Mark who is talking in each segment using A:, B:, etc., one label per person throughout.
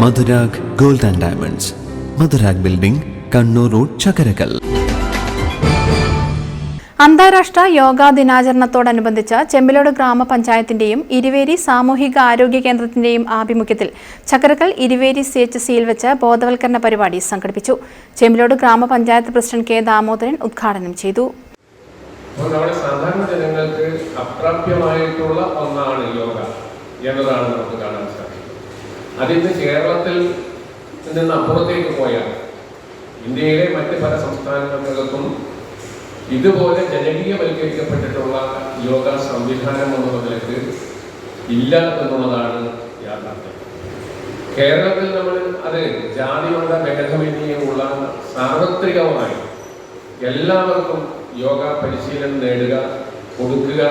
A: Madhurag gold and diamonds. Madhurag building Kannur road Chakkarakkal
B: അന്താരാഷ്ട്ര യോഗാ ദിനാചരണത്തോടനുബന്ധിച്ച് ചെമ്പിലോട് ഗ്രാമപഞ്ചായത്തിന്റെയും ഇരുവേരി സാമൂഹിക ആരോഗ്യ കേന്ദ്രത്തിന്റെയും ആഭിമുഖ്യത്തിൽ ചക്കരക്കൽ ഇരുവേരി സി എച്ച് സിയിൽ വെച്ച് ബോധവൽക്കരണ പരിപാടി സംഘടിപ്പിച്ചു. ചെമ്പിലോട് ഗ്രാമപഞ്ചായത്ത് പ്രസിഡന്റ് കെ ദാമോദരൻ ഉദ്ഘാടനം ചെയ്തു.
C: നമ്മുടെ സാധാരണ ജനങ്ങൾക്ക് അപ്രാപ്യമായിട്ടുള്ള ഒന്നാണ് യോഗ എന്നതാണ് നമുക്ക് കാണാൻ അതിന്ന് കേരളത്തിൽ നിന്ന് അപ്പുറത്തേക്ക് പോയാൽ ഇന്ത്യയിലെ മറ്റ് പല സംസ്ഥാനങ്ങൾക്കും ഇതുപോലെ ജനകീയവൽക്കരിക്കപ്പെട്ടിട്ടുള്ള യോഗ സംവിധാനം എന്നുള്ളതിലേക്ക് ഇല്ല എന്നുള്ളതാണ് യാഥാർത്ഥ്യം. കേരളത്തിൽ നമ്മൾ അത് ജാതി മത ഭേദമന്യുള്ള സാർവത്രികമായി എല്ലാവർക്കും യോഗ പരിശീലനം നേടുക കൊടുക്കുക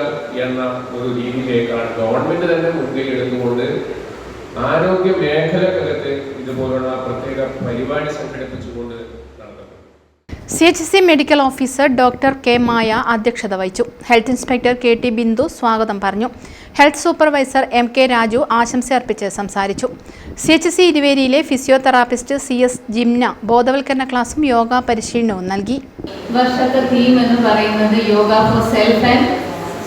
C: എന്ന ഒരു രീതിയിലേക്കാണ് ഗവൺമെന്റ് തന്നെ മുൻകൈ എടുത്തുകൊണ്ട് ആരോഗ്യ മേഖലകൾക്ക് ഇതുപോലുള്ള പ്രത്യേക പരിപാടി സംഘടിപ്പിച്ചുകൊണ്ട്
B: C H C medical officer doctor K Maya അധ്യക്ഷത വഹിച്ചു. Health inspector K T Bindu സ്വാഗതം പറഞ്ഞു. Health supervisor M K Raju ആശംസ അർപ്പിച്ച് സംസാരിച്ചു. സി എച്ച് സി ഇരുവേരിയിലെ ഫിസിയോതെറാപ്പിസ്റ്റ് സി എസ് ജിംന ബോധവൽക്കരണ ക്ലാസും യോഗ പരിശീലനവും നൽകി.
D: വർഷത്തെ തീം എന്ന് പറയുന്നത് yoga for self and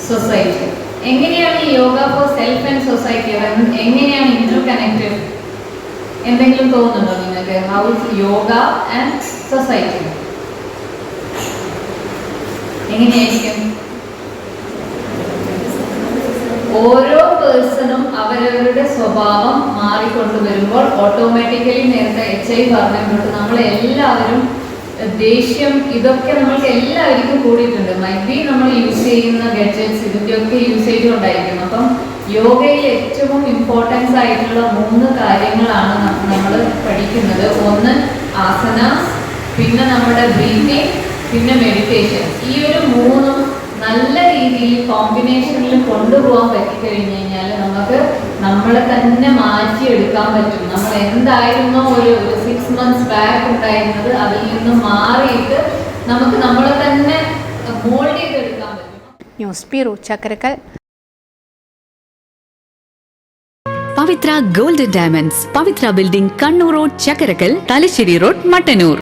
D: society എങ്ങനെയാണ് ഈ yoga for self and society എങ്ങനെയാണ് ഇന്റർ കണക്റ്റഡ് എന്തെങ്കിലും തോന്നുന്നുണ്ടോ നിങ്ങൾക്ക്? How is yoga and society എങ്ങനെയായിരിക്കും? ഓരോ പേഴ്സണും അവരവരുടെ സ്വഭാവം മാറിക്കൊണ്ടുവരുമ്പോൾ ഓട്ടോമാറ്റിക്കലി നേരത്തെ എച്ച് ഐ പറഞ്ഞുകൊണ്ട് നമ്മൾ എല്ലാവരും ദേഷ്യം ഇതൊക്കെ നമ്മൾക്ക് എല്ലാവർക്കും കൂടിയിട്ടുണ്ട്. മൈ ബി നമ്മൾ യൂസ് ചെയ്യുന്ന ഗഡ്ജറ്റ്സ് ഇതിന്റെയൊക്കെ യൂസേജ് ഉണ്ടായിരിക്കും അപ്പം യോഗയിൽ ഏറ്റവും ഇമ്പോർട്ടൻസ് ആയിട്ടുള്ള മൂന്ന് കാര്യങ്ങളാണ് നമ്മൾ പഠിക്കുന്നത്. ഒന്ന് ആസന പിന്നെ നമ്മുടെ ബ്രീത്തിങ് പിന്നെ മെഡിറ്റേഷൻ ഈ ഒരു മൂന്നും നല്ല രീതിയിൽ കോമ്പിനേഷനിൽ കൊണ്ടുപോകാൻ പറ്റിക്കഴിഞ്ഞു കഴിഞ്ഞാൽ നമുക്ക് നമ്മളെ തന്നെ മാറ്റിയെടുക്കാൻ പറ്റും. നമ്മൾ എന്തായിരുന്നോ ഒരു സിക്സ് മന്ത്സ് ബാക്ക് ഉണ്ടായിരുന്നത് അതിൽ നിന്ന് മാറിയിട്ട് നമുക്ക് നമ്മളെ തന്നെ മോൾഡ് ചെയ്തെടുക്കാൻ പറ്റും.
B: News bureau Chakkarakkal.
E: Pavithra golden diamonds. Pavithra building Kannur road Chakkarakkal Thalassery road Mattannur.